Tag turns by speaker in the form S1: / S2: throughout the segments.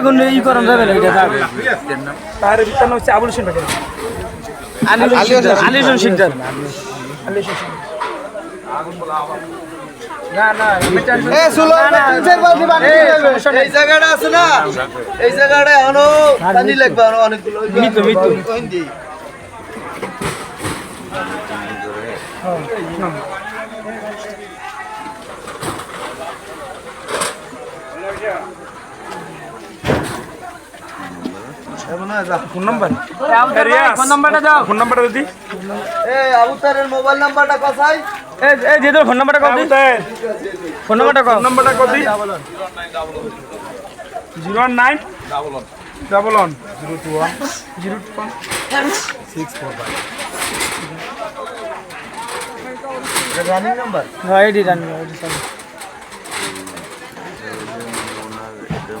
S1: আগুন ই করেন যাবে না এটা থাকবে
S2: তার ভিতর নাম হচ্ছে আবুল হোসেন প্যাকেট
S1: আলী শিকদার। আলী হোসেন
S2: না না
S3: এ সুলো তিনশের বালতি পানি এই জায়গাটা আছে না? এই জায়গাটা এখনও পানি লাগবে আরও অনেকগুলো ওই যে-
S1: মৃত্যু, মৃত্যু।
S3: ওই দি। এমন হয়।
S2: Phone number?
S1: ফোন নাম্বারটা দাও।
S2: ফোন নাম্বারটা দিদি
S3: এ আবুতারের মোবাইল নাম্বারটা কোথায়
S1: এই এই ফোন নাম্বারটা দিই ফোন নাম্বারটা
S2: ফোন নাম্বারটা কত zero one nine double one zero two one zero two one
S3: running number
S1: হ্যাঁ এডি জানি এডি জানি
S4: ওনার এটার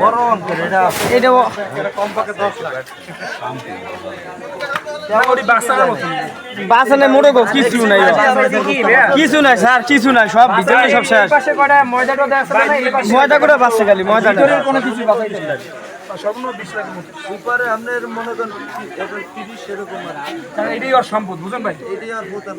S3: বড় অঙ্কের এটা
S1: এটা মোড়ে কিছু নাই। কিছু নাই স্যার কিছু নাই সব ভিতরে সব শেষ। ময়দা করে বাসছে খালি ময়দা কোনো কিছু
S2: স্বপ্ন বিশ লাখের মতো
S3: উপরে আপনার মনে করেন এটা তিরিশ এরকম আর।
S2: কারণ এটাই ওর সম্পদ বুঝেন ভাই?
S3: এটাই আর ভূতান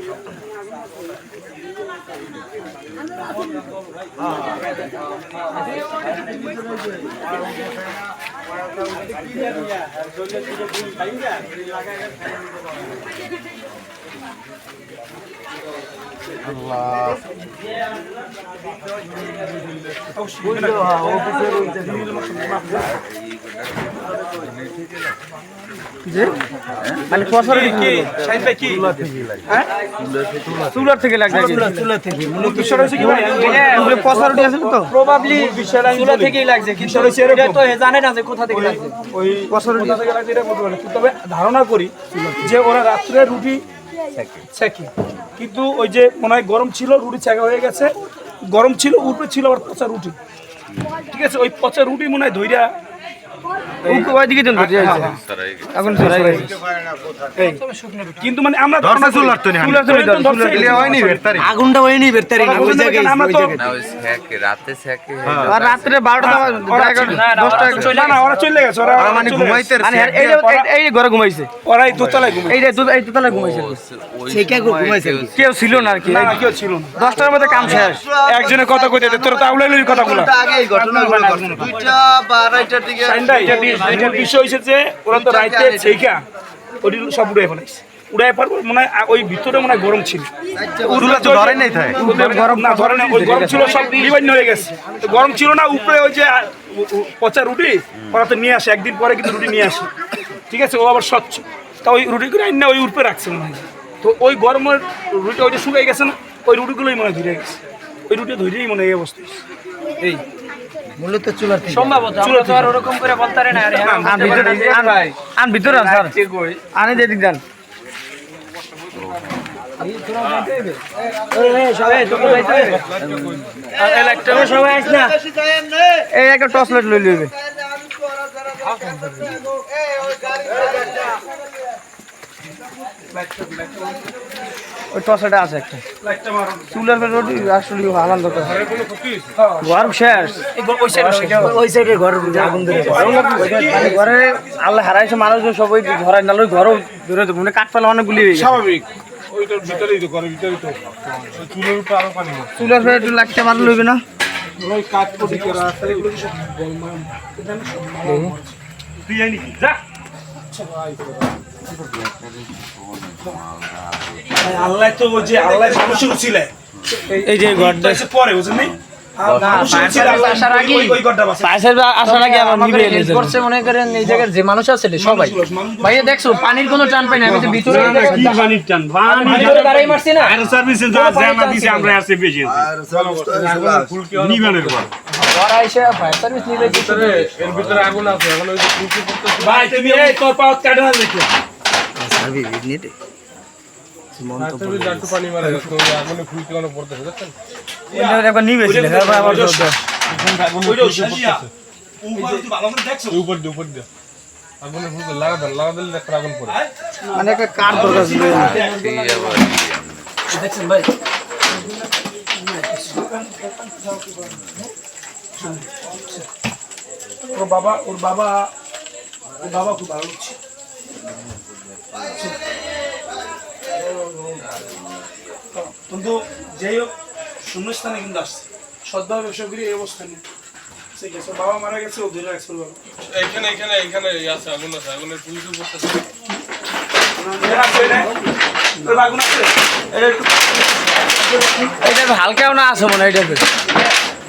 S1: মানে ফসল
S2: কি শাহিন ভাই কি? হ্যাঁ?
S1: চুলার থেকে লাগবে
S2: চুলা থেকে মূলত বিষয় হচ্ছে কি ভাই?
S1: পচা আছে তো?
S2: প্রবাবলি বিষয়টা চুলা থেকেই লাগছে কিন্তু হচ্ছে
S1: তো জানে না যে কোথা থেকে লাগছে।
S2: ওই কোথা থেকে লাগছে এটা বলতে পারি তবে ধারণা করি যে ওরা রাত্রে রুটি ছেঁকে কিন্তু ওই যে মনে হয় গরম ছিল, রুটি ছেঁকা হয়ে গেছে। গরম ছিল, উপরে ছিল আবার পচা রুটি। ঠিক আছে, ওই পচা রুটি মনে হয় ধৈর্যা
S1: ওইদিকে
S2: কিন্তু মানে আমরা
S1: না
S4: ওই রাতে
S1: আর
S2: না না ওরা চলে গেছে ওরা মানে ঘুমাইতে
S1: মানে এই এই- ঘরে ঘুমাইছে।
S2: ওরাই দোতলায় ঘুমাই
S1: এই এই দোতলায় ঘুমাইছে।
S4: সেইটা ঘুমাইছে।
S1: কেউ ছিল না আর কি।
S2: না না কেউ ছিল না।
S1: মধ্যে কাম শেষ।
S2: একজনের কথা কইতে তোর তো আউলাইলির কথাগুলো
S3: আগে এই ঘটনাগুলো ঘটে। দুইটা বা আড়াইটার দিকে
S2: মূল বিষয় হয়েছে যে ওরা তো রাইতে সেইকা ওটি সব উড়ে ফেলাইছে। উড়াই পারব মনে হয় ওই ভিতরে মনে হয় গরম ছিল।
S3: উড়ুলা তো ধরে নাই
S2: গরম না ধরে না ওই গরম ছিল সব হয়ে গেছে। তো গরম ছিল না উপরে ওই যে পচা রুটি ওরা তো নিয়ে আসে একদিন পরে কিন্তু রুটি নিয়ে আসে। ঠিক আছে ও আবার স্বচ্ছ। তা ওই রুটি করে আইন না ওই উপরে রাখছে মনে হয়। তো ওই গরমের রুটি ওইটা শুকাই গেছে না ওই রুটিগুলোই মনে হয় ধরে গেছে। ওই রুটি ধরেই মনে হয় এই অবস্থা এই
S3: মূলত চুলার থেকে।
S1: সম্ভবত আমরা তো আর ওরকম করে বলতে পারি না আরে আন ভিতরে আন- আন ভিতরে আন স্যার। আনে যে দিক দেন এই একটা টর্চ লাইট লই লইবে। ওই লাইট আছে একটা চুলের রুটি আসলে আনন্দ করে গরম শেষ ওই সাইডে ঘর আগুন ধরে মানে ঘরে আল্লাহ হারাইছে মানুষজন সবাই ঘরে নালে ঘরও ধরে মানে কাঠ পালা অনেকগুলি হয়ে গেছে।
S2: স্বাভাবিক ওইটার ভিতরেই তো ঘরের ভিতরেই তো ওই চুলের উপরে আরও পানি হয়।
S1: চুলের ফেলে একটু লাগতে মারলে লইবে না
S2: কাঠ করা আছে এগুলো কি সব গরম তুই যা আল্লাহ তো ওই যে আল্লাহ মানুষের
S1: এই ঘরটা
S2: পরে বুঝলেন
S5: মনে মানুষ আছে সবাই। ভাইয়া দেখছ পানির কোনো টান পাই না আমি তো ভিতরে ভিতরে মারছি না। ওরা এসে ফায়ার সার্ভিস নিবে
S2: ভাই তুমি এই তোর পাওয়ার কাটে না দেখো।
S1: ছাড়বি নেটে
S6: একটু পানি মারা গেছে তো আগুনে ফুল কেন পড়তেছে দেখছেন?
S1: একবার নিবে ছিল। আবার
S2: ওইটাও সাজিয়া উপরে তুই ভালো করে দেখছ
S6: এই উপর দিয়ে উপর দিয়ে আগুনে ফুল লাগা দেন লাগা দিলে একটা আগুন পড়ে।
S1: মানে একটা কার দরকার ছিল
S5: দেখছেন ভাই?
S2: ওর বাবা ওর বাবা ওর বাবা খুব ভালো হচ্ছে কিন্তু যাই হোক শূন্যস্থানে কিন্তু আসছে সদ্ভাবে ব্যবসা করি এই অবস্থা নেই ঠিক আছে বাবা মারা গেছে ও ধরে রাখছে
S6: এইখানে এখানে এখানে আছে আগুন আছে আগুনের
S2: একটু
S1: এটা হালকাও না আছে মনে হয় এটা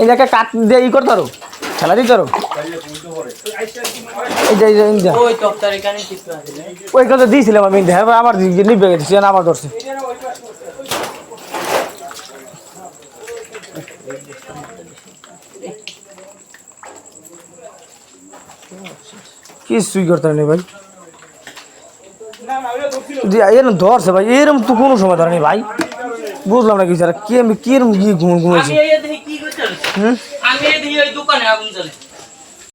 S2: এই
S1: একটা কাঠ দিয়ে ই করতে পারো খেলা দিতে পারো
S5: ওই
S1: কথা দিয়েছিলাম আমি আবার নিবে গেছে সে আবার ধরছে। কিছুই করতে নেই ভাই? যদি এরম ধরছে ভাই এরম তো কোনো সময় ধরেনি ভাই। বুঝলাম না কি স্যার কি আমি কিরম কি ঘুম
S5: কি করতে আমি এই দোকানে আগুন জ্বলে